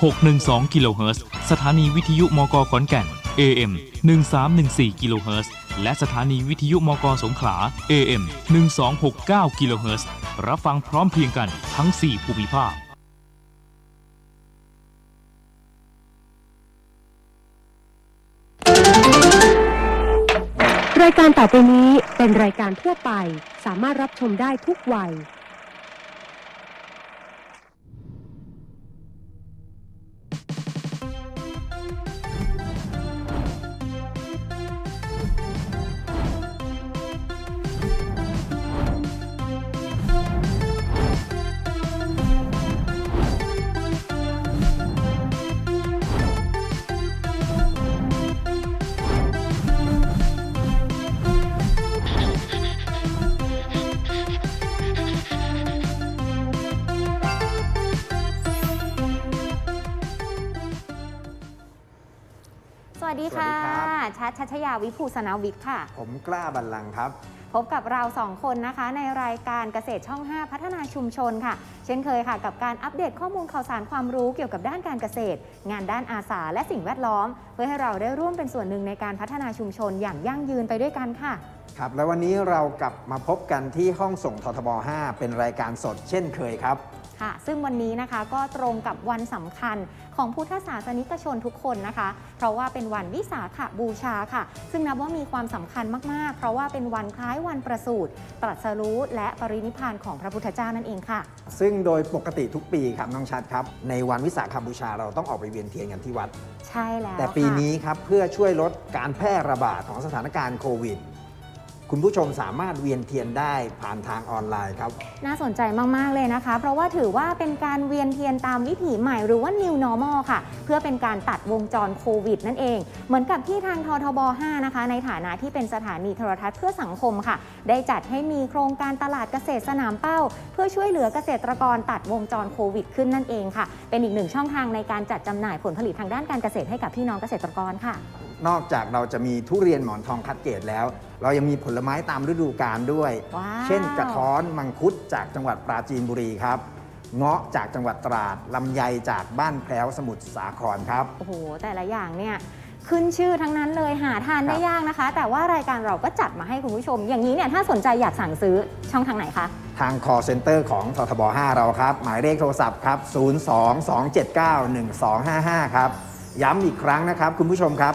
612 กิโลเฮิรตซ์สถานีวิทยุมกขอนแก่น AM 1314 กิโลเฮิรตซ์และสถานีวิทยุมกสงขลา AM 1269 กิโลเฮิรตซ์รับฟังพร้อมเพียงกันทั้ง 4 ภูมิภาครายการต่อไปนี้เป็นรายการทั่วไป สามารถรับชมได้ทุกวัย ดีครับชัดชัชยาวิภูสนาวิทย์ค่ะ ผมกล้าบัลลังก์ครับ พบกับเราสองคนนะคะในรายการเกษตรช่อง 5 พัฒนาชุมชนค่ะ เช่นเคยค่ะ กับการอัปเดตข้อมูลข่าวสารความรู้เกี่ยวกับด้านการเกษตร งานด้านอาสาและสิ่งแวดล้อม เพื่อให้เราได้ร่วมเป็นส่วนหนึ่งในการพัฒนาชุมชนอย่างยั่งยืนไปด้วยกันค่ะ ครับ แล้ววันนี้เรากลับมาพบกันที่ห้องส่งททบ 5 เป็นรายการสดเช่นเคยครับค่ะซึ่งวันนี้นะคะก็ตรงกับวันสำคัญ ของพุทธศาสนิกชนทุกคนนะคะ เพราะว่าเป็นวันวิสาขบูชาค่ะ ซึ่งนับว่ามีความสำคัญมากๆ เพราะว่าเป็นวันคล้ายวันประสูติตรัสรู้และปรินิพพานของพระพุทธเจ้านั่นเองค่ะ ซึ่งโดยปกติทุกปีครับน้องชัดครับ ในวันวิสาขบูชาเราต้องออกไปเวียนเทียนกันที่วัด ใช่แล้วแต่ปีค่ะนี้ครับเพื่อช่วยลดการแพร่ระบาดของสถานการณ์โควิด คุณผู้ชมสามารถเวียนเทียนได้ผ่านทางออนไลน์ครับ น่าสนใจมาก ๆ เลยนะคะ เพราะว่าถือว่าเป็นการเวียนเทียนตามวิถีใหม่หรือว่า New Normal ค่ะ เพื่อเป็นการตัดวงจรโควิดนั่นเอง เหมือนกับที่ทางททบ 5 นะคะ ในฐานะที่เป็นสถานีโทรทัศน์เพื่อสังคมค่ะ ได้จัดให้มีโครงการตลาดเกษตรสนามเป้า เพื่อช่วยเหลือเกษตรกรตัดวงจรโควิดขึ้นนั่นเองค่ะ เป็นอีกหนึ่งช่องทางในการจัดจำหน่ายผลผลิตทางด้านการเกษตรให้กับพี่น้องเกษตรกรค่ะ นอกจากเราจะมีทุเรียนหมอนทองคัดเกรดแล้ว เรายังมีผลไม้ตามฤดูกาลด้วย ว้าว เช่นกระท้อนมังคุดจากจังหวัดปราจีนบุรีครับ เงาะจากจังหวัดตราดลำไยจากบ้านแพร้วสมุทรสาครครับ โอ้โห แต่ละอย่างเนี่ยขึ้นชื่อทั้งนั้นเลยหาทานได้ครับ ยากนะคะ แต่ว่ารายการเราก็จัดมาให้คุณผู้ชม อย่างนี้เนี่ยถ้าสนใจอยากสั่งซื้อช่องทางไหนคะ ทาง call center ของททบ 5 เราครับ หมายเลขโทรศัพท์ครับ 02-279-1255 ครับ ย้ำอีกครั้งนะครับ คุณผู้ชมครับ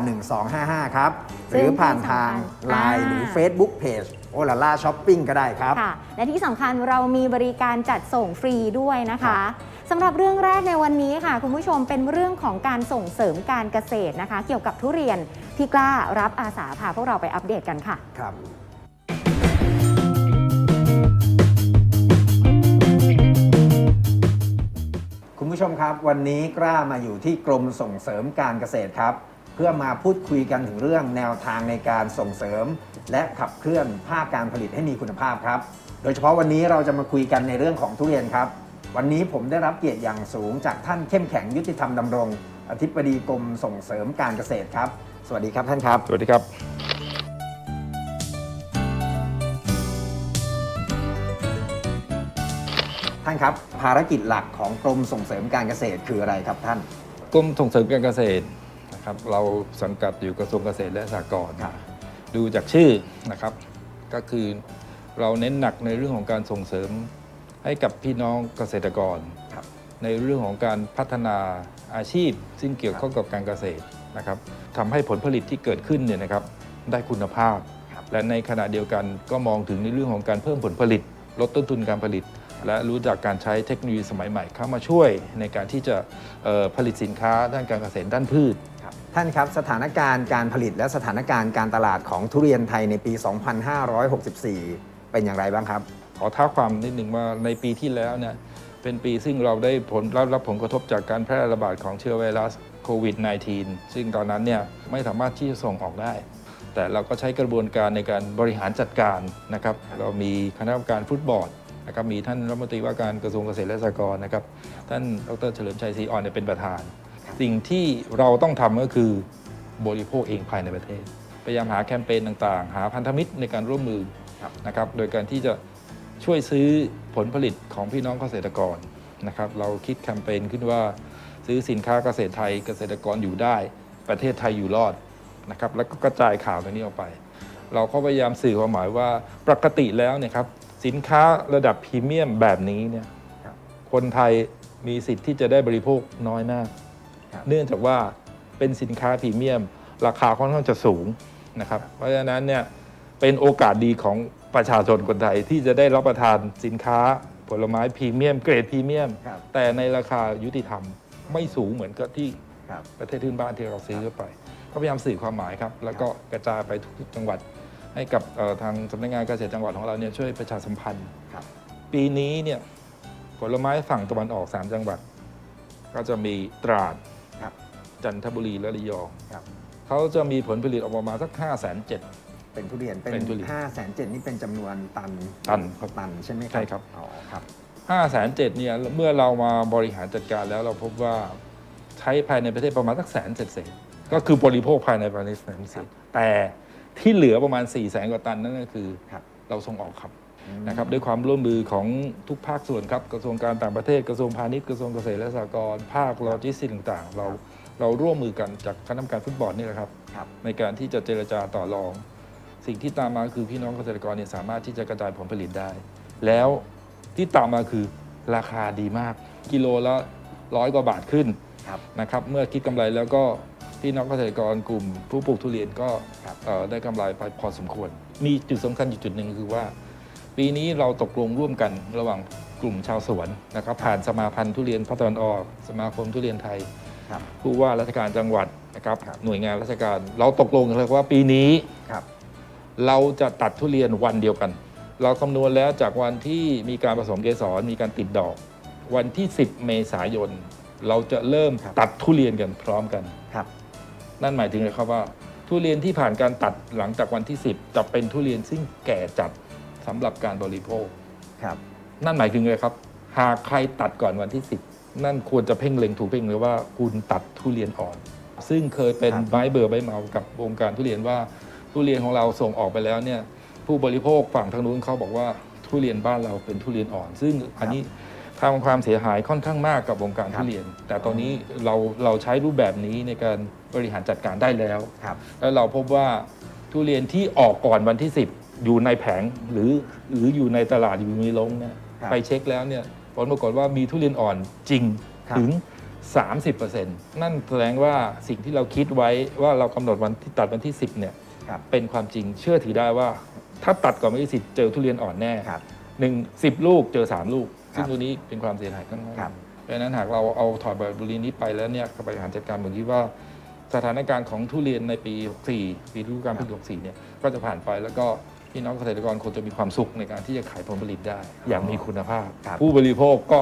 02-279-1255 ครับ หรือผ่านทาง Line หรือ Facebook Page โอลาล่าช้อปปิ้งก็ได้ครับ ค่ะ และที่สำคัญเรามีบริการจัดส่งฟรีด้วยนะครัคะบสำหรับเรื่องแรกในวันนี้ค่ะ คุณผู้ชมเป็นเรื่องของการส่งเสริมการเกษตรนะคะ เกี่ยวกับทุเรียนพี่กล้ารับอาสาพาพวกเราไปอัปเดตกันค่ะ ครับ ผู้ชมครับ วันนี้กล้ามาอยู่ที่กรมส่งเสริมการเกษตรครับ เพื่อมาพูดคุยกันถึงเรื่องแนวทางในการส่งเสริม และขับเคลื่อนภาคการผลิตให้มีคุณภาพครับ โดยเฉพาะวันนี้เราจะมาคุยกันในเรื่องของทุเรียนครับ วันนี้ผมได้รับเกียรติอย่างสูงจากท่านเข้มแข็งยุติธรรมดำรง อธิบดีกรมส่งเสริมการเกษตรครับ สวัสดีครับท่านครับ สวัสดีครับ ครับ ภารกิจหลักของกรมส่งเสริมการเกษตรคืออะไรครับท่าน กรมส่งเสริมการเกษตรนะครับ เราสังกัดอยู่กระทรวงเกษตรและสหกรณ์ครับ ดูจากชื่อนะครับ ก็คือเราเน้นหนักในเรื่องของการส่งเสริมให้กับพี่น้องเกษตรกร ครับ ในเรื่องของการพัฒนาอาชีพ ซึ่งเกี่ยวข้องกับการเกษตรนะครับทำให้ผลผลิตที่เกิดขึ้นเนี่ยนะครับ ได้คุณภาพ ครับ และในขณะเดียวกันก็มองถึงในเรื่องของการเพิ่มผลผลิต ลดต้นทุนการผลิต และรู้จักการใช้เทคโนโลยีสมัยใหม่เข้ามาช่วยในการที่จะเอ่อผลิตสินค้าด้านการเกษตรด้านพืชครับท่านครับสถานการณ์การผลิตและสถานการณ์การตลาดของทุเรียนไทยในปี 2564 เป็นอย่างไรบ้างครับ ขอท้าความนิดหนึ่งว่าในปีที่แล้วเนี่ยเป็นปีซึ่งเราได้ผลรับรับผลกระทบจากการแพร่ระบาดของเชื้อไวรัสโควิด -19 ซึ่งตอนนั้นเนี่ยไม่สามารถที่จะส่งออกได้ แต่เราก็ใช้กระบวนการในการบริหารจัดการนะครับ เรามีคณะกรรมการฟุตบอล นะครับมีท่านรัฐมนตรีว่าการกระทรวงเกษตรและสหกรณ์นะครับท่านดรเฉลิมชัยศรีอ่อนเนี่ยเป็นประธาน สิ่งที่เราต้องทำก็คือบริโภคเองภายในประเทศ พยายามหาแคมเปญต่างๆ หาพันธมิตรในการร่วมมือครับนะครับโดยการที่จะช่วยซื้อผลผลิตของพี่น้องเกษตรกรนะครับเราคิดแคมเปญขึ้นว่าซื้อสินค้าเกษตรไทยเกษตรกรอยู่ได้ ประเทศไทยอยู่รอดนะครับแล้วก็กระจายข่าวตรงนี้ออกไป เราก็พยายามสื่อความหมายว่าปกติแล้วเนี่ยครับ สินค้าระดับพรีเมียมแบบนี้เนี่ยครับคนไทยมีสิทธิ์ที่จะได้บริโภคน้อยมากครับเนื่องจากว่าเป็นสินค้าพรีเมียม ราคาค่อนข้างจะสูงนะครับ เพราะฉะนั้นเนี่ยเป็นโอกาสดีของประชาชนคนไทยที่จะได้รับประทานสินค้าผลไม้พรีเมียม เกรดพรีเมียมครับแต่ในราคายุติธรรมไม่สูงเหมือนกับที่ครับประเทศพื้นบ้านที่เราซื้อเข้าไป ก็พยายามสื่อความหมายครับ แล้วก็กระจายไปทุกๆจังหวัด ให้กับเอ่อทางสำนักงานเกษตรจังหวัดของเราเนี่ยช่วยประชาสัมพันธ์ครับปีนี้เนี่ยผลไม้ฝั่งตะวันออก 3 จังหวัด ก็จะมีตราดครับจันทบุรีและระยองครับเขาจะมีผลผลิตออกมาประมาณสัก5 7 0 0 0เป็นทุเรียนเป็นเป็นทุเรียนห้าแสนเจ็ดนี่เป็นจำนวนตันตันครับตันใช่ไหมครับใช่ครับอ๋อครับ5 7 0 0 0เนี่ยเมื่อเรามาบริหารจัดการแล้วเราพบว่าใช้ภายในประเทศประมาณสักแสนเศษๆก็คือบริโภคภายในประเทศแสนเศษแต่ ที่เหลือประมาณ 4 0 0แสนกว่าตันนั่นก็คือครับเราส่งออกครับอืมนะครับด้วยความร่วมมือของทุกภาคส่วนครับกระทรวงการต่างประเทศกระทรวงพาณิชย์กระทรวงเกษตรและสหกรณ์ภาคโลจิสติกส์ต่างๆ เราเราร่วมมือกันจากคณะกรรมการฟุตบอลนี่แหละครับ ครับ ในการที่จะเจรจาต่อรอง สิ่งที่ตามมาคือพี่น้องเกษตรกรเนี่ยสามารถที่จะกระจายผลผลิตได้ แล้วที่ตามมาคือราคาดีมาก กิโลละร้อยกว่าบาทขึ้นครับ นะครับเมื่อคิดกำไรแล้วก็ พี่น้องเกษตรกรกลุ่มผู้ปลูกทุเรียนก็ครับเอ่อได้กำไรไปพอสมควร มีจุดสำคัญอยู่จุดหนึ่งคือว่า ปีนี้เราตกลงร่วมกันระหว่างกลุ่มชาวสวนนะครับผ่านสมาพันธ์ทุเรียนภาคตะวันออกสมาคมทุเรียนไทยครับผู้ว่าราชการจังหวัดนะครับครับหน่วยงานราชการ เราตกลงกันเลยว่าปีนี้ครับเราจะตัดทุเรียนวันเดียวกัน เราคำนวณแล้วจากวันที่มีการผสมเกสรมีการติดดอก วันที่ 10 เมษายน เราจะเริ่มครับตัดทุเรียนกันพร้อมกันครับ นั่นหมายถึงอะไรครับว่า ทุเรียนที่ผ่านการตัดหลังจากวันที่ 10 จะเป็นทุเรียนซึ่งแก่จัดสำหรับการบริโภค ครับ นั่นหมายถึงเลยครับ หากใครตัดก่อนวันที่ 10 นั่นควรจะเพ่งเล็งถูกเพ่งเลยว่าคุณตัดทุเรียนอ่อน ซึ่งเคยเป็นครับไม้เบื่อใบเมากับวงการทุเรียนว่าทุเรียนของเราส่งออกไปแล้วเนี่ยผู้บริโภคฝั่งทางนู้นเขาบอกว่าทุเรียนบ้านเราเป็นทุเรียนอ่อน ซึ่งอันนี้ ทำความเสียหายค่อนข้างมากกับวงการครับทุเรียน แต่ตอนนี้เราเราใช้รูปแบบนี้ในการบริหารจัดการได้แล้ว ครับ แล้วเราพบว่าทุเรียนที่ออกก่อนวันที่ 10 อยู่ในแผงหรือหรืออยู่ในตลาดอยู่ในโรงเนี่ยครับ ไปเช็คแล้วเนี่ยผลปรากฏว่ามีทุเรียนอ่อนจริงครับ ถึง 30%นั่นแสดงว่าสิ่งที่เราคิดไว้ว่าเรากำหนดวันที่ตัดวันที่ 10เนี่ยครับ เป็นความจริงเชื่อถือได้ว่า ถ้าตัดก่อนวันที่10เจอทุเรียนอ่อนแน่ครับ หนึ่งสิบลูกเจอ 3 ลูกครับ ซึ่งตัวนี้เป็นความเสียหายค่อนข้างครับเพราะฉะนั้นหากเราเอาถอดแบบบุรีนี้ไปแล้วเนี่ยบริหารจัดการผมคิดว่า สถานการณ์ของทุเรียนในปี 64 ปีฤดูกาลผลิต64 เนี่ยก็จะผ่านไปแล้วก็พี่น้องเกษตรกรคงจะมีความสุขในการที่จะขายผลผลิตได้ อย่างมีคุณภาพ ครับผู้บริโภคก็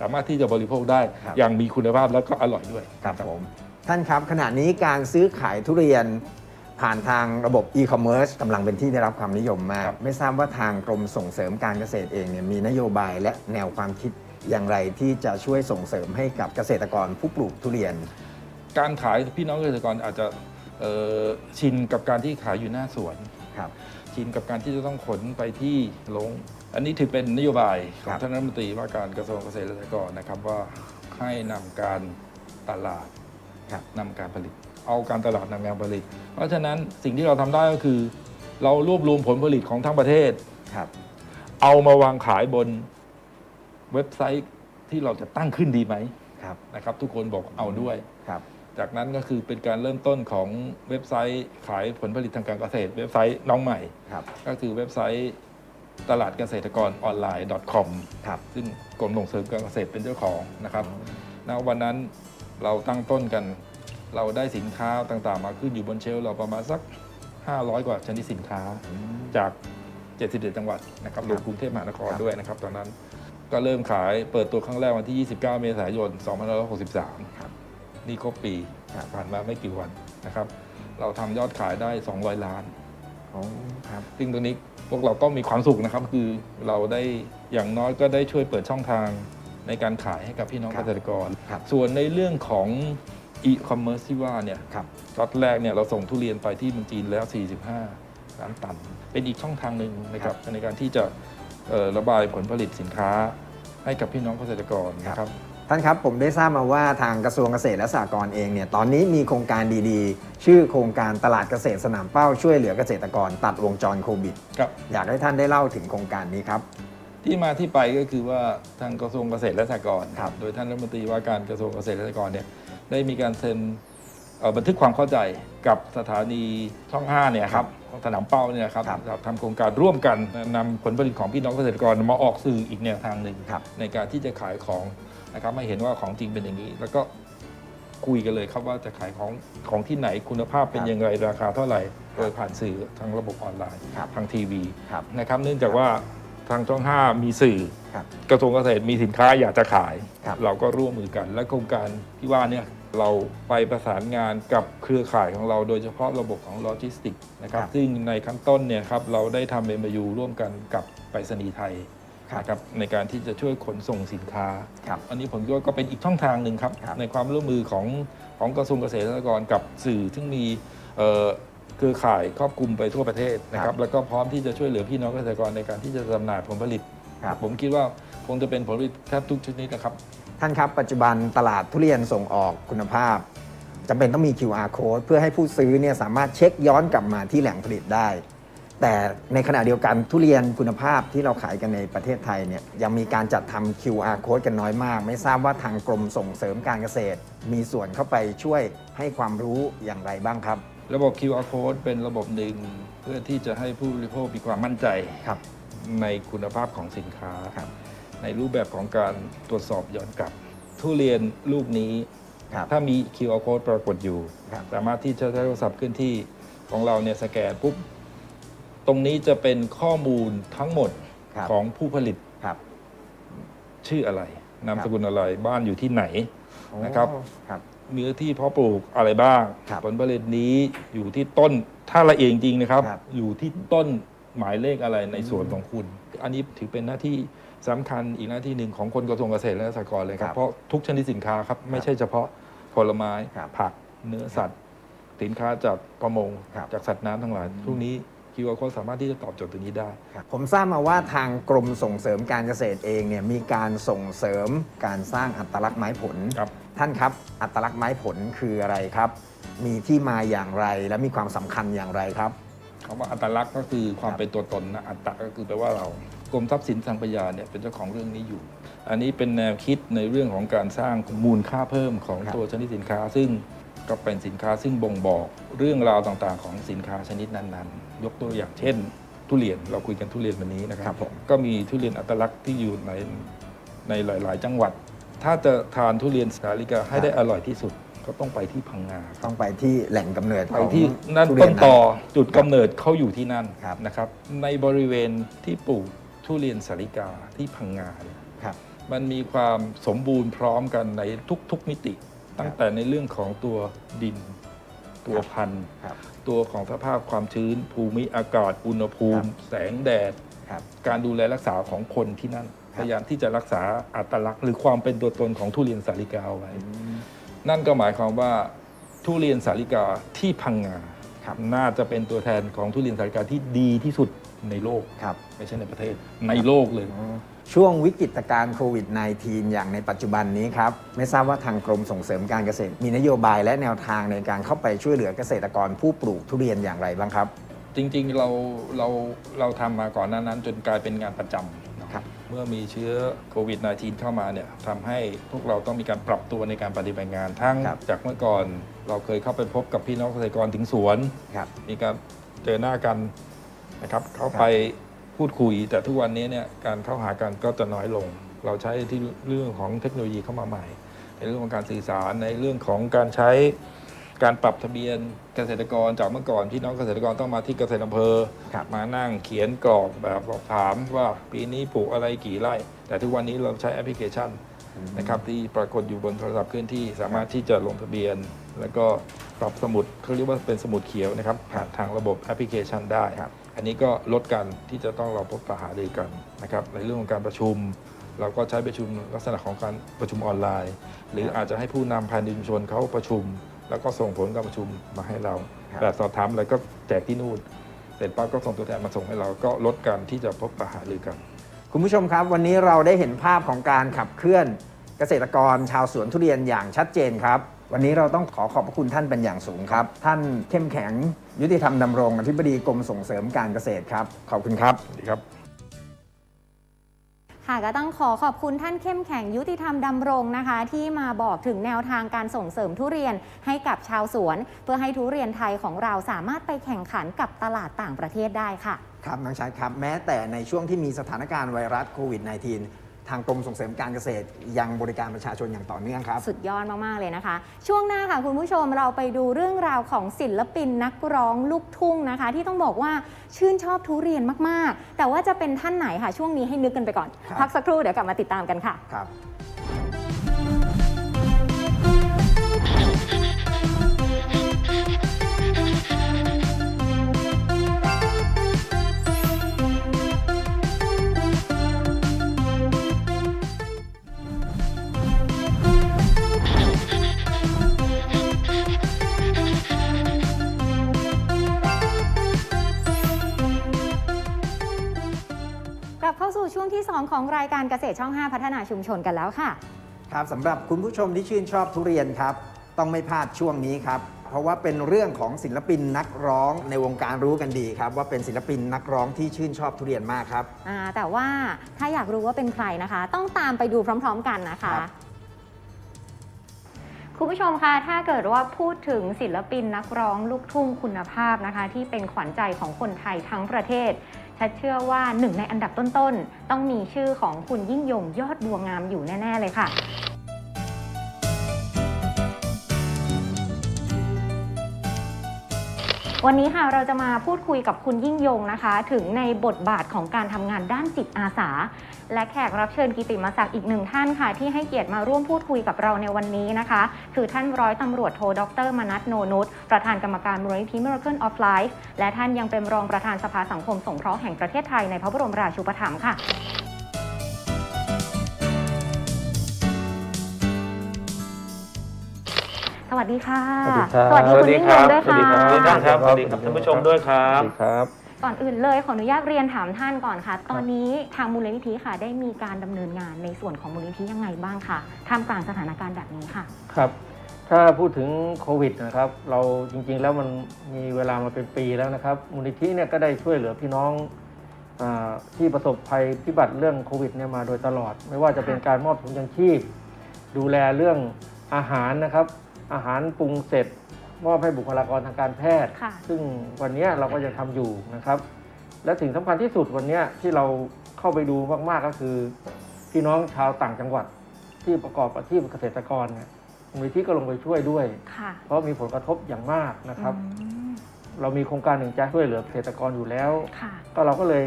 สามารถที่จะบริโภคได้ ครับ อย่างมีคุณภาพแล้วก็อร่อยด้วย ครับผม ท่านครับขณะนี้การซื้อขายทุเรียน ผ่านทางระบบอีคอมเมิร์ซกำลังเป็นที่ได้รับความนิยมมาก ไม่ทราบว่าทางกรมส่งเสริมการเกษตรเองเนี่ยมีนโยบายและแนวความคิดอย่างไรที่จะช่วยส่งเสริมให้กับเกษตรกรผู้ปลูกทุเรียน การขายพี่น้องเกษตรกรอาจจะเอ่อชินกับการที่ขายอยู่หน้าสวนครับชินกับการที่จะต้องขนไปที่ลง อันนี้ถือเป็นนโยบายขอครังบท่านรัฐมนตรีว่าการกระทรวงเกษตรและสหกรณ์นะครับว่าให้นำการตลาดครับนำการผลิต เอาการตลาดนำการผลิต เพราะฉะนั้นสิ่งที่เราทำได้ก็คือ เรารวบรวมผลผลิตของทั้งประเทศครับ เอามาวางขายบนเว็บไซต์ที่เราจะตั้งขึ้นดีไหมครับนะครับ ทุกคนบอกเอาด้วยครับ จากนั้นก็คือเป็นการเริ่มต้นของเว็บไซต์ขายผลผลิตทางการเกษตร เว็บไซต์น้องใหม่ครับก็คือเว็บไซต์ตลาดเกษตรกรออนไลน์ .com ครับซึ่งกรมส่งเสริมการเกษตรเป็นเจ้าของนะครับณวันนั้นเราตั้งต้นกัน เราได้สินค้าต่างๆ มาขึ้นอยู่บนเชลฟ์เราประมาณสัก 500 กว่าชนิดสินค้าจาก77จังหวัดนะครับรวมกรุงเทพมหานครครับด้วยนะครับ ตอนนั้นก็เริ่มขายเปิดตัวครั้งแรกวันที่ 29 เมษายน 2563ครับนี่ครบปีครับผ่านมาไม่กี่วันนะครับ เราทำยอดขายได้ 200 ล้านอ๋อครับซึ่งตรงนี้พวกเราก็มีความสุขนะครับ คือเราได้อย่างน้อยก็ได้ช่วยเปิดช่องทางในการขายให้กับพี่น้องครัเกบษตรกรครับส่วนในเรื่องของ อีคอมเมิร์ซที่ว่าเนี่ยครับล็อตแรกเนี่ยเราส่งทุเรียนไปที่เมืองจีนแล้ว 45 ล้านตัน เป็นอีกช่องทางหนึ่งนะครับในการที่จะเอ่อระบายผลผลิตสินค้าให้กับพี่น้องเกษตรกรนะครับท่านครับผมได้ทราบมาว่าทางกระทรวงเกษตรและสหกรณ์เองเนี่ยตอนนี้มีโครงการดีๆ ชื่อโครงการตลาดเกษตรสนามเป้าช่วยเหลือเกษตรกรตัดวงจรโควิดครับอยากให้ท่านได้เล่าถึงโครงการนี้ครับที่มาที่ไปก็คือว่าทางกระทรวงเกษตรและสหกรณ์ครับโดยท่านรัฐมนตรีว่าการกระทรวงเกษตรและสหกรณ์เนี่ย ได้มีการเซ็นเอ่อบันทึกความเข้าใจกับสถานีช่อง5เนี่ยครับของสนามเป้าเนี่ยครับครับเราทำโครงการร่วมกันนำผลผลิตของพี่น้องเกษตรกรมาออกสื่ออีกแนวทางหนึ่งครับในการที่จะขายของนะครับไม่เห็นว่าของจริงเป็นอย่างนี้ แล้วก็คุยกันเลยครับว่าจะขายของของที่ไหนคุณภาพเป็นอย่างไรราคาเท่าไหร่โดยผ่านสื่อทางระบบออนไลน์ครับทางทีวีครับนะครับ เนื่องจากว่าทางช่อง 5 มีสื่อ ครับกระทรวงเกษตรมีสินค้าอยากจะขาย ครับ เราก็ร่วมมือกัน และโครงการที่ว่าเนี่ยเราไปประสานงานกับเครือข่ายของเรา โดยเฉพาะระบบของโลจิสติกส์นะครับครับ ซึ่งในขั้นต้นเนี่ยครับเราได้ทำเอ็มยูร่วมกันกับไปรษณีย์ไทยครับนะครับในการที่จะช่วยขนส่งสินค้า ครับ อันนี้ผมคิดว่าก็เป็นอีกช่องทางหนึ่งครับ ครับในความร่วมมือของของกระทรวงเกษตรและสหกรณ์กับสื่อซึ่งมีเอ่อเครือข่ายครอบคลุมไปทั่วประเทศนะคครัรับ บแล้วก็พร้อมที่จะช่วยเหลือพี่น้องเกษตรกรในการที่จะจำหน่ายผลผลิต ครับ ผมคิดว่าคงจะเป็นผลผลิตแทบทุกชนิดนะครับ ท่านครับ ปัจจุบันตลาดทุเรียนส่งออกคุณภาพจำเป็นต้องมี QR code เพื่อให้ผู้ซื้อเนี่ยสามารถเช็คย้อนกลับมาที่แหล่งผลิตได้ แต่ในขณะเดียวกันทุเรียนคุณภาพที่เราขายกันในประเทศไทยเนี่ยยังมีการจัดทำ QR code กันน้อยมาก ไม่ทราบว่าทางกรมส่งเสริมการเกษตร มีส่วนเข้าไปช่วยให้ความรู้อย่างไรบ้างครับ ระบบ QR code เป็นระบบหนึ่งเพื่อที่จะให้ผู้บริโภคมีความมั่นใจ ครับ ในคุณภาพของสินค้า ครับ ในรูปแบบของการตรวจสอบย้อนกลับ ทุเรียนลูกนี้ ครับ ถ้ามี QR code ปรากฏอยู่ ครับ สามารถที่จะใช้โทรศัพท์เคลื่อนที่ของเราเนี่ยสแกนปุ๊บ ตรงนี้จะเป็นข้อมูลทั้งหมดครับ ของผู้ผลิตครับ ชื่ออะไร นามสกุลอะไรบ้านอยู่ที่ไหน นะครับโอ้ครับ เนื้อที่เพาะปลูกอะไรบ้าง ครับผลผลิตนี้อยู่ที่ต้นถ้าละเอียดจริงๆนะครับ ครับ อยู่ที่ต้น หมายเลขอะไรในสวนของคุณ อันนี้ถือเป็นหน้าที่สำคัญอีกหน้าที่หนึ่งของคนกระทรวงเกษตรและสหกรณ์เลยครัครับบเพราะทุกชนิดสินค้าครับไม่ใช่เฉพาะผลไม้ครับผักเนื้อสัตว์ สินค้าจากประมงครับ จากสัตว์น้ำทั้งหลายพวกนี้คิวอาร์โค้ดสามารถที่จะตอบโจทย์ตัวนี้ได้ ครับผมทราบมาว่าทางกรมส่งเสริมการเกษตรเองเนี่ยมีการส่งเสริมการสร้างอัตลักษณ์ไม้ผล ครับ ท่านครับ อัตลักษณ์ไม้ผลคืออะไรครับ มีที่มาอย่างไรและมีความสำคัญอย่างไรครับ คำว่าอัตลักษณ์ก็คือความครับเป็นตัวตนนะอัตตะก็คือแปลว่าเรากรมทรัพย์สินทางปัญญาเนี่ยเป็นเจ้าของเรื่องนี้อยู่ อันนี้เป็นแนวคิดในเรื่องของการสร้างมูลค่าเพิ่มของครับตัวชนิดสินค้า ซึ่งก็เป็นสินค้าซึ่งบ่งบอกเรื่องราวต่างๆ ของสินค้าชนิดนั้นๆ ยกตัวอย่างเช่น ทุเรียนเราคุยกันทุเรียนวันนี้นะคครัรับบผมก็มีทุเรียนอัตลักษณ์ที่อยู่ในในหลาย ๆ จังหวัด ถ้าจะทานทุเรียนสาลิกาให้ได้อร่อยที่สุด ก็ต้องไปที่พังงาต้องไปที่แหล่งกำเนิดไปของที่นั่นทุเรีต้ยนต่อจุดกำเนิดเขาอยู่ที่นั่นครับนะครับ ในบริเวณที่ปลูกทุเรียนสาลิกาที่พังงาเนี่ย ครับ มันมีความสมบูรณ์พร้อมกันในทุกๆมิติ ตั้งแต่ในเรื่องของตัวดิน ตัวพันธุ์ครับ ตัวของสภาพความชื้น ภูมิอากาศ อุณหภูมิ แสงแดด ครับ การดูแลรักษาของคนที่นั่นคพรับยายามที่จะรักษาอัตลักษณ์ หรือความเป็นตัวตนของทุเรียนสาลิกาเอาไว้ นั่นก็หมายความว่าทุเรียนสาลิกาที่พังงาครับน่าจะเป็นตัวแทนของทุเรียนสาลิกาที่ดีที่สุดในโลกครับไม่ใช่ในประเทศในโลกเลย ช่วงวิกฤตการณ์โควิด -19 อย่างในปัจจุบันนี้ครับ ไม่ทราบว่าทางกรมส่งเสริมการเกษตร มีนโยบายและแนวทางในการเข้าไปช่วยเหลือเกษตรกรผู้ปลูกทุเรียนอย่างไรบ้างครับ จริงๆเราเราเราทำมาก่อนหน้านั้นจนกลายเป็นงานประจำเนาะ ครับ เมื่อมีเชื้อโควิด -19 เข้ามาเนี่ยทำให้พวกเราต้องมีการปรับตัวในการปฏิบัติงานทั้งครับ จากเมื่อก่อนเราเคยเข้าไปพบกับพี่น้องเกษตรกรถึงสวน ครับ มีการเจอหน้ากันนะครับ เข้าไปพูดคุย แต่ทุกวันนี้เนี่ยการเข้าหากันก็จะน้อยลง เราใช้ที่เรื่องของเทคโนโลยีเข้ามาใหม่ ในเรื่องของการสื่อสารในเรื่องของการใช้ การปรับทะเบียนเกษตรกรจากเมื่อก่อนพี่น้องเกษตรกรต้องมาที่เกษตรอำเภอ ครับมานั่งเขียนกรอกแบบสอบถามว่าปีนี้ปลูกอะไรกี่ไร่ แต่ทุกวันนี้เราใช้แอปพลิเคชันนะครับที่ปรากฏอยู่บนโทรศัพท์เคลื่อนที่สามารถที่จะลงทะเบียน แล้วก็ปรับสมุดเขาเรียกว่าเป็นสมุดเขียวนะครับผ่านทางระบบแอปพลิเคชันได้ครับอันนี้ก็ลดกันที่จะต้องเราพบปะหารือกันนะครับในเรื่องของการประชุม เราก็ใช้ประชุมลักษณะของการประชุมออนไลน์ หรืออาจจะให้ผู้นำภายในชุมชนเขาประชุม แล้วก็ส่งผลการประชุมมาให้เรา ครับ แบบสอบถามอะไรก็แจกที่นู่น เสร็จปั๊บก็ส่งตัวแทนมาส่งให้เรา ก็ลดการที่จะพบปะหารือกัน คุณผู้ชมครับวันนี้เราได้เห็นภาพของการขับเคลื่อนเกษตรกรชาวสวนทุเรียนอย่างชัดเจนครับ วันนี้เราต้องขอขอบพระคุณท่านเป็นอย่างสูงครับ ท่านเข้มแข็งยุติธรรมดำรงอธิบดีกรมส่งเสริมการเกษตรครับ ขอบคุณครับสวัสดีครับ ค่ะก็ต้องขอขอบคุณท่านเข้มแข็งยุติธรรมดำรงนะคะ ที่มาบอกถึงแนวทางการส่งเสริมทุเรียนให้กับชาวสวน เพื่อให้ทุเรียนไทยของเราสามารถไปแข่งขันกับตลาดต่างประเทศได้ค่ะ ครับน้องชัยครับ แม้แต่ในช่วงที่มีสถานการณ์ไวรัสโควิด -19 ทางกรมส่งเสริมการเกษตรยังบริการประชาชนอย่างต่อเนื่องครับ สุดยอดมาก ๆ เลยนะคะ ช่วงหน้าค่ะคุณผู้ชมเราไปดูเรื่องราวของศิลปินนักร้องลูกทุ่งนะคะ ที่ต้องบอกว่าชื่นชอบทุเรียนมาก ๆ แต่ว่าจะเป็นท่านไหนค่ะ ช่วงนี้ให้นึกกันไปก่อนครับพักสักครู่เดี๋ยวกลับมาติดตามกันค่ะ ครับ ช่วงที่ 2 ของรายการเกษตรช่อง 5 พัฒนาชุมชนกันแล้วค่ะ ครับสำหรับคุณผู้ชมที่ชื่นชอบทุเรียนครับ ต้องไม่พลาดช่วงนี้ครับ เพราะว่าเป็นเรื่องของศิลปินนักร้องในวงการรู้กันดีครับ ว่าเป็นศิลปินนักร้องที่ชื่นชอบทุเรียนมากครับอ่าแต่ว่าถ้าอยากรู้ว่าเป็นใครนะคะ ต้องตามไปดูพร้อม ๆ กันนะคะ ครับ คุณผู้ชมคะถ้าเกิดว่าพูดถึงศิลปินนักร้องลูกทุ่งคุณภาพนะคะ ที่เป็นขวัญใจของคนไทยทั้งประเทศ ชัดเชื่อว่าหนึ่งในอันดับต้นๆ ต้องมีชื่อของคุณยิ่งยงยอดบัวงามอยู่แน่ ๆ เลยค่ะวันนี้ค่ะเราจะมาพูดคุยกับคุณยิ่งยงนะคะ ถึงในบทบาทของการทำงานด้านจิตอาสา และแขกรับเชิญกิติมศักดิ์อีกหนึ่งท่านค่ะ ที่ให้เกียรติมาร่วมพูดคุยกับเราในวันนี้นะคะ คือท่านร้อยตำรวจโทดรมนัทโนนุชประธานกรรมการมูลนิธิ Miracle of Life และท่านยังเป็นรองประธานสภาสังคมสงเคราะห์แห่งประเทศไทยในพระบรมราชูปถัมภ์ค่ะสวัสดีค่ะ สวัสดีครับสวัสดีคุณยิ่งยงด้วยค่ะสวัสดีครับสวัสดีครับท่านผู้ชมด้วยครับสวัสดีครับ ก่อนอื่นเลยขออนุญาตเรียนถามท่านก่อนค่ะ ตอนนี้ทางมูลนิธิค่ะ ได้มีการดำเนินงานในส่วนของมูลนิธิยังไงบ้างคะท่ามกลางสถานการณ์แบบนี้ค่ะครับ ถ้าพูดถึงโควิดนะครับ เราจริงๆแล้วมันมีเวลามาเป็นปีแล้วนะครับมูลนิธิเนี่ยก็ได้ช่วยเหลือพี่น้องอาที่ประสบภัยพิบัติเรื่องโควิดเนี่ยมาโดยตลอด ไม่ว่าจะเป็นการมอบถุงยังชีพ ดูแลเรื่องอาหารนะครับ อาหารปรุงเสร็จ มอบให้บุคลากรทางการแพทย์ ค่ะ ซึ่งวันเนี้ยเราก็ยังทำอยู่นะครับ และสิ่งสำคัญที่สุดวันเนี้ยที่เราเข้าไปดูมากๆก็คือ พี่น้องชาวต่างจังหวัดที่ประกอบอาชีพเกษตรกรเนี่ยมูลนิธิก็ลงไปช่วยด้วย ค่ะเพราะมีผลกระทบอย่างมากนะครับ อืมเรามีโครงการหนึ่งจะช่วยเหลือเกษตรกรอยู่แล้ว ค่ะ ก็เราก็เลย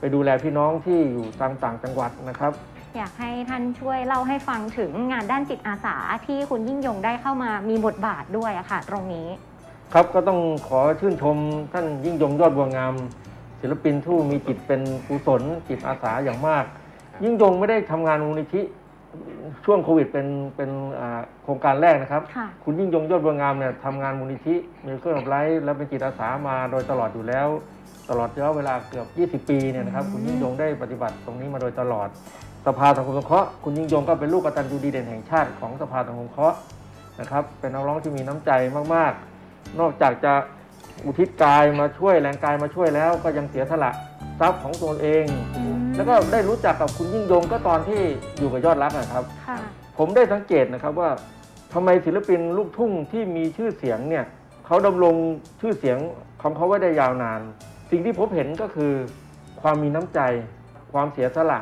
ไปดูแลพี่น้องที่อยู่ตามต่างจังหวัดนะครับ อยากให้ท่านช่วยเล่าให้ฟังถึงงานด้านจิตอาสาที่คุณยิ่งยงได้เข้ามามีบทบาทด้วยอะค่ะ ตรงนี้ ครับก็ต้องขอชื่นชมท่านยิ่งยงยอดบัวงาม ศิลปินผู้มีจิตเป็นกุศลจิตอาสาอย่างมาก ยิ่งยงไม่ได้ทำงานมูลนิธิช่วงโควิดเป็นเป็นอ่าโครงการแรกนะครับ ค่ะ คุณยิ่งยงยอดบัวงามเนี่ยทำงานมูลนิธิมีเครื่องรับไลฟ์และเป็นจิตอาสามาโดยตลอดอยู่แล้ว ตลอดระยะเวลาเกือบ 20 ปีเนี่ยนะครับอืมคุณยิ่งยงได้ปฏิบัติตรงนี้มาโดยตลอด สภาสังคมสงเคราะห์คุณยิ่งยงก็เป็นลูกกตัญญูดีเด่นแห่งชาติของสภาสังคมสงเคราะห์นะครับ เป็นนักร้องที่มีน้ำใจมากๆ นอกจากจะอุทิศกายมาช่วยแรงกายมาช่วยแล้ว ก็ยังเสียสละทรัพย์ของตัวเองอืมแล้วก็ได้รู้จักกับคุณยิ่งยงก็ตอนที่อยู่กับยอดรักนะครับค่ะผมได้สังเกตนะครับว่าทำไมศิลปินลูกทุ่งที่มีชื่อเสียงเนี่ยเขาดำรงชื่อเสียงของเขาไว้ได้ยาวนาน สิ่งที่ผมเห็นก็คือ ความมีน้ำใจ ความเสียสละ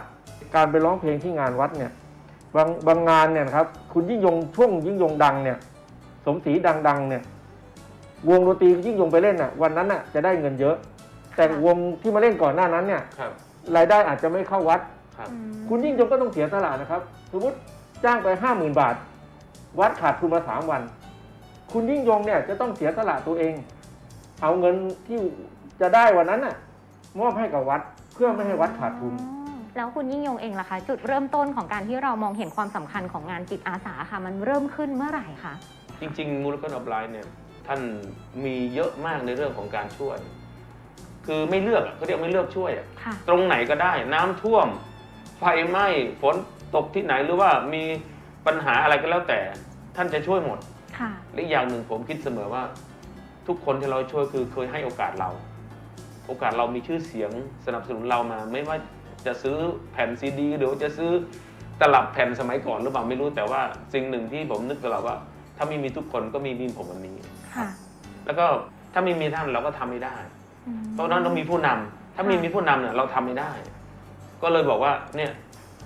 การไปร้องเพลงที่งานวัดเนี่ยบางบางงานเนี่ยนะครับ คุณยิ่งยงช่วงยิ่งยงดังเนี่ย สมศรีดังๆเนี่ยวงดนตรียิ่งยงไปเล่นน่ะ วันนั้นน่ะจะได้เงินเยอะ แต่วงที่มาเล่นก่อนหน้านั้นเนี่ยครับรายได้อาจจะไม่เข้าวัด ครับคุณยิ่งยงก็ต้องเสียสละนะครับ สมมติจ้างไปห้าหมื่นบาท วัดขาดทุนมาสามวัน คุณยิ่งยงเนี่ยจะต้องเสียสละตัวเอง เอาเงินที่จะได้วันนั้นน่ะมอบให้กับวัดเพื่อไม่ให้วัดขาดทุนอ๋อ แล้วคุณยิ่งยงเองล่ะคะ จุดเริ่มต้นของการที่เรามองเห็นความสำคัญของงานจิตอาสาค่ะ มันเริ่มขึ้นเมื่อไหร่คะจริงๆมูลค่าออฟไลน์เนี่ยท่านมีเยอะมากในเรื่องของการช่วย คือไม่เลือกอะเขาเรียกไม่เลือกช่วยอะค่ะตรงไหนก็ได้ น้ำท่วมไฟไหม้ฝนตกที่ไหนหรือว่ามีปัญหาอะไรก็แล้วแต่ท่านจะช่วยหมดค่ะและอีกอย่างหนึ่งผมคิดเสมอว่า ทุกคนที่เราช่วยคือเคยให้โอกาสเรา โอกาสเรามีชื่อเสียงสนับสนุนเรามา ไม่ว่า จะซื้อแผ่นซีดี หรือว่าจะซื้อตลับแผ่นสมัยก่อนหรือเปล่าไม่รู้แต่ว่าสิ่งหนึ่งที่ผมนึกตลอดว่า ถ้าไม่มีทุกคนก็มีมีผมวันนี้ ค่ะแล้วก็ถ้าไม่มีท่านเราก็ทำไม่ได้อืมเพราะฉะนั้นต้องมีผู้นำถ้าไม่มีผู้นำเนี่ยเราทำไม่ได้ ก็เลยบอกว่าเนี่ย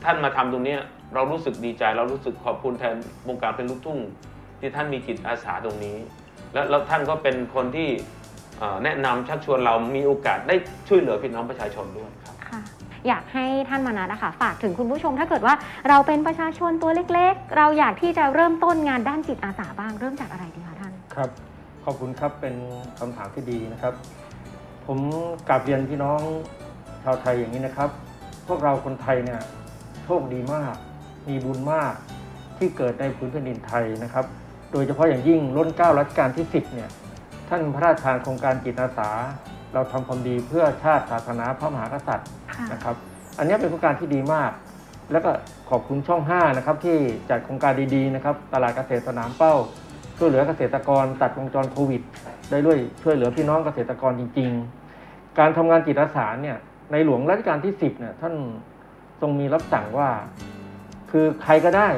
ท่านมาทำตรงเนี้ยเรารู้สึกดีใจ เรารู้สึกขอบคุณแทนวงการเพลงลูกทุ่ง ที่ท่านมีจิตอาสาตรงนี้ แล้วแล้วท่านก็เป็นคนที่เอ่อแนะนำชักชวนเรามีโอกาสได้ช่วยเหลือพี่น้องประชาชนด้วยครับค่ะ อยากให้ท่านมานัดนะคะฝากถึงคุณผู้ชม ถ้าเกิดว่าเราเป็นประชาชนตัวเล็ก ๆ เราอยากที่จะเริ่มต้นงานด้านจิตอาสาบ้างเริ่มจากอะไรดีคะท่าน ครับ ขอบคุณครับเป็นคำถามที่ดีนะครับ ผมกราบเรียนพี่น้องชาวไทยอย่างนี้นะครับ พวกเราคนไทยเนี่ยโชคดีมาก มีบุญมากที่เกิดในพื้นแผ่นดินไทยนะครับ โดยเฉพาะอย่างยิ่งล้นเก้ารัชกาลที่ 10เนี่ยท่านพระราชทานโครงการจิตอาสา เราทำความดีเพื่อชาติศาสนาพระมหากษัตริย์ค่ะนะครับ อันนี้เป็นโครงการที่ดีมาก แล้วก็ขอบคุณช่อง 5 นะครับ ที่จัดโครงการดีๆนะครับ ตลาดเกษตรสนามเป้าช่วยเหลือเกษตรกรตัดวงจรโควิด ได้ด้วยช่วยเหลือพี่น้องเกษตรกรจริง ๆ การทำงานจิตอาสาเนี่ยในหลวงรัชกาลที่ 10เนี่ยท่านทรงมีรับสั่งว่า คือใครก็ได้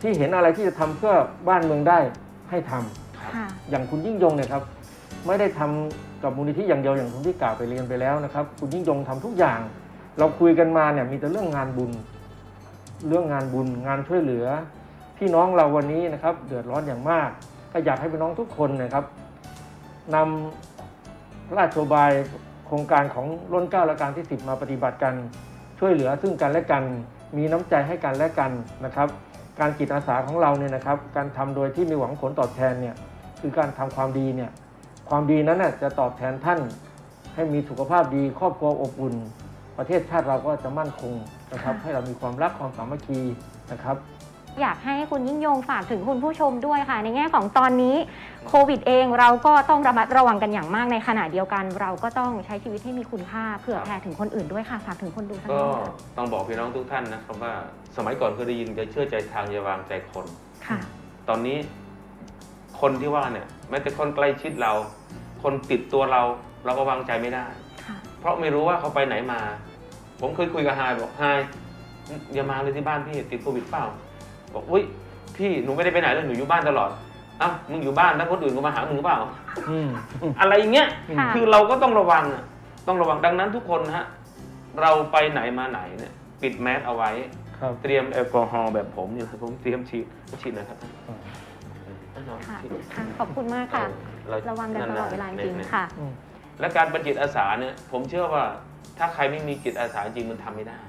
ที่เห็นอะไรที่จะทำเพื่อบ้านเมืองได้ให้ทำค่ะอย่างคุณยิ่งยงเนี่ยครับ ไม่ได้ทำ กับมูลนิธิอย่างเดียวอย่างที่กล่าวไปเรียนไปแล้วนะครับ คุณยิ่งยงทำทุกอย่าง เราคุยกันมาเนี่ยมีแต่เรื่องงานบุญ เรื่องงานบุญงานช่วยเหลือ พี่น้องเราวันนี้นะครับ เดือดร้อนอย่างมาก ก็อยากให้พี่น้องทุกคนนะครับนำพราชโชบายโครงการของร่นเก้าและการที่ 10 มาปฏิบัติกันช่วยเหลือซึ่งกันและกัน มีน้ำใจให้กันและกันนะครับ การจิตอาสาของเราเนี่ยนะครับ การทำโดยที่ไม่หวังผลตอบแทนเนี่ยคือการทำความดีเนี่ย ความดีนั้นน่ะจะตอบแทนท่านให้มีสุขภาพดี ครอบครัวอบอุ่น ประเทศชาติเราก็จะมั่นคงนะครับค่ะให้เรามีความรักความสามัคคีนะครับอยากให้คุณยิ่งยงฝากถึงคุณผู้ชมด้วยค่ะ ในแง่ของตอนนี้โควิดเองเราก็ต้องระมัดระวังกันอย่างมากในขณะเดียวกัน เราก็ต้องใช้ชีวิตให้มีคุณค่าเผื่อแผ่ถึงคนอื่นด้วยค่ะฝากถึงคนดูสักก็นิดค่ะต้องบอกพี่น้องทุกท่านนะครับว่าสมัยก่อนเคยได้ยินจะเชื่อใจทางอย่าวางใจคนค่ะ ตอนนี้ คนที่ว่าเนี่ยแม้แต่คนใกล้ชิดเรา คนติดตัวเราเราก็วางใจไม่ได้ค่ะเพราะไม่รู้ว่าเขาไปไหนมา ผมเคยคุยกับไฮายบอกไฮายอย่ามาเลยที่บ้านพี่ติดโควิดเปล่า บอกอุ้ยพี่หนูไม่ได้ไปไหนเลยหนูอยู่บ้านตลอดอ้าวมึงอยู่บ้านแล้วคนอื่นก็มาหามึงเปล่าอืมอะไรอย่างเงี้ยค่ะคือเราก็ต้องระวังอะต้องระวังดังนั้นทุกคนนะฮะเราไปไหนมาไหนเนี่ยปิดแมสเอาไว้ครับเตรียมแอลกอฮอล์แบบผมเนี่ยผมเตรียมฉีดฉีดหนะครับ ท่านท่านลองค่ะฉีดค่ะขอบคุณมากค่ะ เออระวังกันตลอดเวลาจริงๆๆค่ะ อืมและการเป็นจิตอาสาเนี่ยผมเชื่อว่าถ้าใครไม่มีจิตอาสาจริงมันทำไม่ได้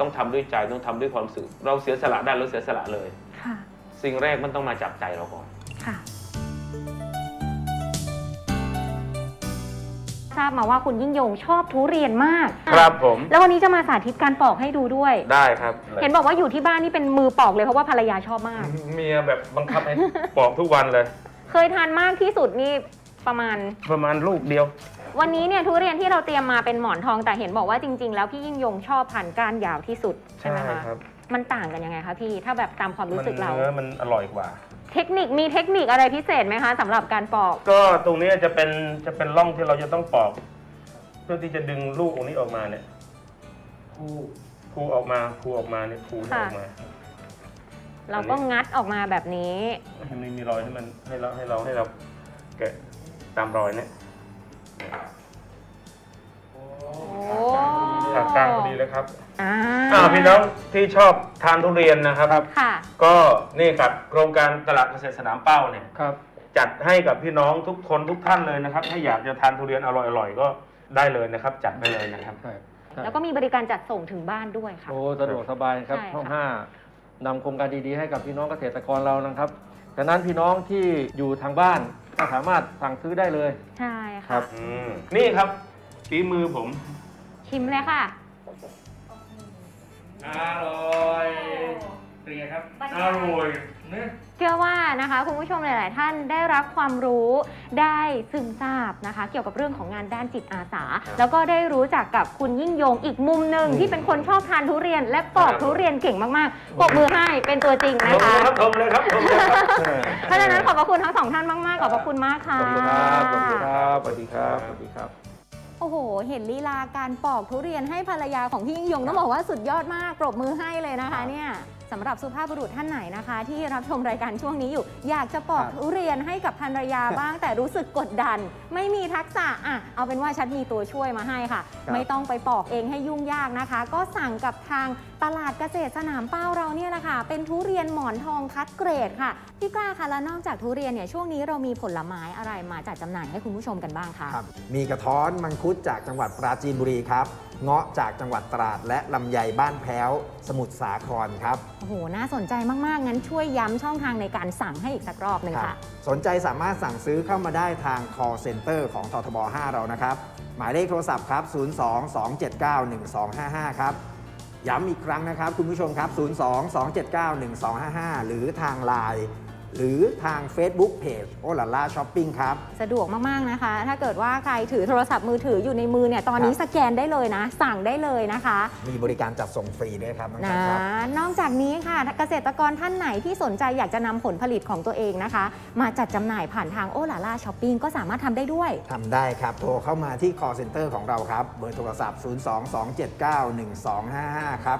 ต้องทำด้วยใจต้องทำด้วยความรู้สึก เราเสียสละได้เราเสียสละเลย ค่ะ สิ่งแรกมันต้องมาจากใจเราก่อน ค่ะ ทราบมาว่าคุณยิ่งยงชอบทุเรียนมากครับผม แล้ววันนี้จะมาสาธิตการปอกให้ดูด้วย ได้ครับ เห็นบอกว่าอยู่ที่บ้านนี่เป็นมือปอกเลยเพราะว่าภรรยาชอบมาก เมียแบบบังคับให้ปอกทุกวันเลย เคยทานมากที่สุดนี่ประมาณ ประมาณลูกเดียว วันนี้เนี่ยทุเรียนที่เราเตรียมมาเป็นหมอนทองแต่เห็นบอกว่าจริง ๆ แล้วพี่ยิ่งยงชอบพันธุ์ก้านยาวที่สุดใช่ไหมคะครับมันต่างกันยังไงคะพี่ถ้าแบบตามความรู้สึกเราเนื้อมันอร่อยกว่า เทคนิคมีเทคนิคอะไรพิเศษไหมคะสำหรับการปอก ก็ตรงนี้จะเป็นจะเป็นร่องที่เราจะต้องปอก เพื่อที่จะดึงลูกตรงนี้ออกมาเนี่ยคูคูออกมาคูออกมาเนี่ยคูจะออกมา เราก็งัดออกมาแบบนี้ให้มันมีรอยให้มันให้เราให้เราให้เราแกะตามรอยเนี่ย โอ้ ฉากกลางพอดีเลยครับอ่าอ่าพี่น้องที่ชอบทานทุเรียนนะครับ ค่ะ ก็นี่ครับโครงการตลาดเกษตรสนามเป้าเนี่ย ครับ จัดให้กับพี่น้องทุกคนทุกท่านเลยนะครับ ถ้าอยากจะทานทุเรียนอร่อยๆก็ได้เลยนะครับ จัดไปเลยนะครับ ใช่ใช่แล้วก็มีบริการจัดส่งถึงบ้านด้วยค่ะ โอ้สะดวกสบายครับใช่ค่ะ ช่องห้านำโครงการดีๆให้กับพี่น้องเกษตรกรเรานะครับฉะนั้นพี่น้องที่อยู่ทางบ้านก็สามารถสั่งซื้อได้เลย ใช่ครัค่ะ บ อืมนี่ครับฝีมือผม ชิมเลยค่ะ อร่อยเป็นไงครับบรรอยายร่อยเนี่ยเชื่อว่านะคะคุณผู้ชมหลาย ๆ ท่านได้รับความรู้ได้ซึมซาบนะคะ เกี่ยวกับเรื่องของงานด้านจิตอาสาแล้วก็ได้รู้จักกับคุณยิ่งยงอีกมุมหนึ่งที่เป็นคนชอบทานทุเรียน และปอกทุเรียนเก่งมาก ๆ ปรบมือให้เป็นตัวจริงชนะมเลคะยครับชมเลยครับชมเลยครับเพราะฉะนั้นขอบพระคุณทั้งสองท่านมาก ๆ ขอบพระคุณมากค่ะ ขอบคุณครับ ขอบคุณครับ สวัสดีครับ สวัสดีครับ โอ้โห เห็นลีลาการปอกทุเรียนให้ภรรยาของพี่ยิ่งยงต้องบอกว่าสุดยอดมากปรบมือให้เลยนะคะเนี่ย สำหรับสุภาพบุรุษท่านไหนนะคะ ที่รับชมรายการช่วงนี้อยู่ อยากจะปอกครับ ทุเรียนให้กับภรรยาบ้าง แต่รู้สึกกดดัน ไม่มีทักษะอะเอาเป็นว่าชัดมีตัวช่วยมาให้ค่ะครับไม่ต้องไปปอกเองให้ยุ่งยากนะคะ ก็สั่งกับทางตลาดเกษตรสนามเป้าเราเนี่ยแหละค่ะ เป็นทุเรียนหมอนทองคัดเกรดค่ะพี่กล้าคะแล้วนอกจากทุเรียนเนี่ยช่วงนี้เรามีผลไม้อะไรมาจัดจำหน่ายให้คุณผู้ชมกันบ้างคะ ครับมีกระท้อนมังคุดจากจังหวัดปราจีนบุรีครับเงาะจากจังหวัดตราด และลำไยบ้านแพ้ว สมุทรสาครครับ โอ้โห น่าสนใจมาก ๆ งั้นช่วยย้ำช่องทางในการสั่งให้อีกสักรอบหนึ่งครัค่ะบสนใจสามารถสั่งซื้อเข้ามาได้ทาง call center ของททบ 5 เรานะครับ หมายเลขโทรศัพท์ครับ 02-279-1255 ครับ ย้ำอีกครั้งนะครับ คุณผู้ชมครับ 02-279-1255 หรือทางไลน์ หรือทาง Facebook Page โอลาล่าช้อปปิ้งครับ สะดวกมาก ๆ นะคะ ถ้าเกิดว่าใครถือโทรศัพท์มือถืออยู่ในมือเนี่ย ตอนนี้ครับ สแกนได้เลยนะ สั่งได้เลยนะคะ มีบริการจัดส่งฟรีด้วยครับน้องนะแจ๊คครับ นอกจากนี้ค่ะ เกษตรกรท่านไหนที่สนใจอยากจะนำผลผลิตของตัวเองนะคะ มาจัดจำหน่ายผ่านทางโอลาล่าช้อปปิ้งก็สามารถทำได้ด้วย ทำได้ครับ โทรเข้ามาที่ call center ของเราครับ เบอร์โทรศัพท์ 02-279-1255 ครับ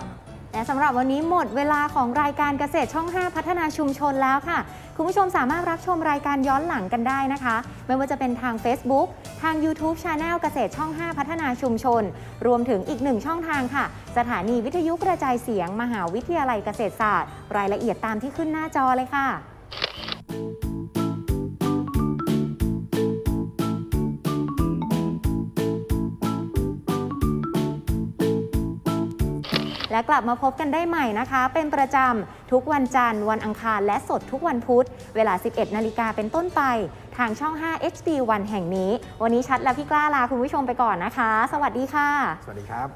และสำหรับวันนี้หมดเวลาของรายการเกษตรช่อง 5 พัฒนาชุมชนแล้วค่ะ คุณผู้ชมสามารถรับชมรายการย้อนหลังกันได้นะคะ ไม่ว่าจะเป็นทาง Facebook ทาง YouTube Channel เกษตรช่อง 5 พัฒนาชุมชน รวมถึงอีกหนึ่งช่องทางค่ะ สถานีวิทยุกระจายเสียง มหาวิทยาลัยเกษตรศาสตร์ รายละเอียดตามที่ขึ้นหน้าจอเลยค่ะ และกลับมาพบกันได้ใหม่นะคะ เป็นประจำทุกวันจันทร์ วันอังคาร และสดทุกวันพุธ เวลา 11 นาฬิกาเป็นต้นไป ทางช่อง 5 HD วันแห่งนี้ วันนี้ชัดและพี่กล้าลาคุณผู้ชมไปก่อนนะคะ สวัสดีค่ะ สวัสดีครับ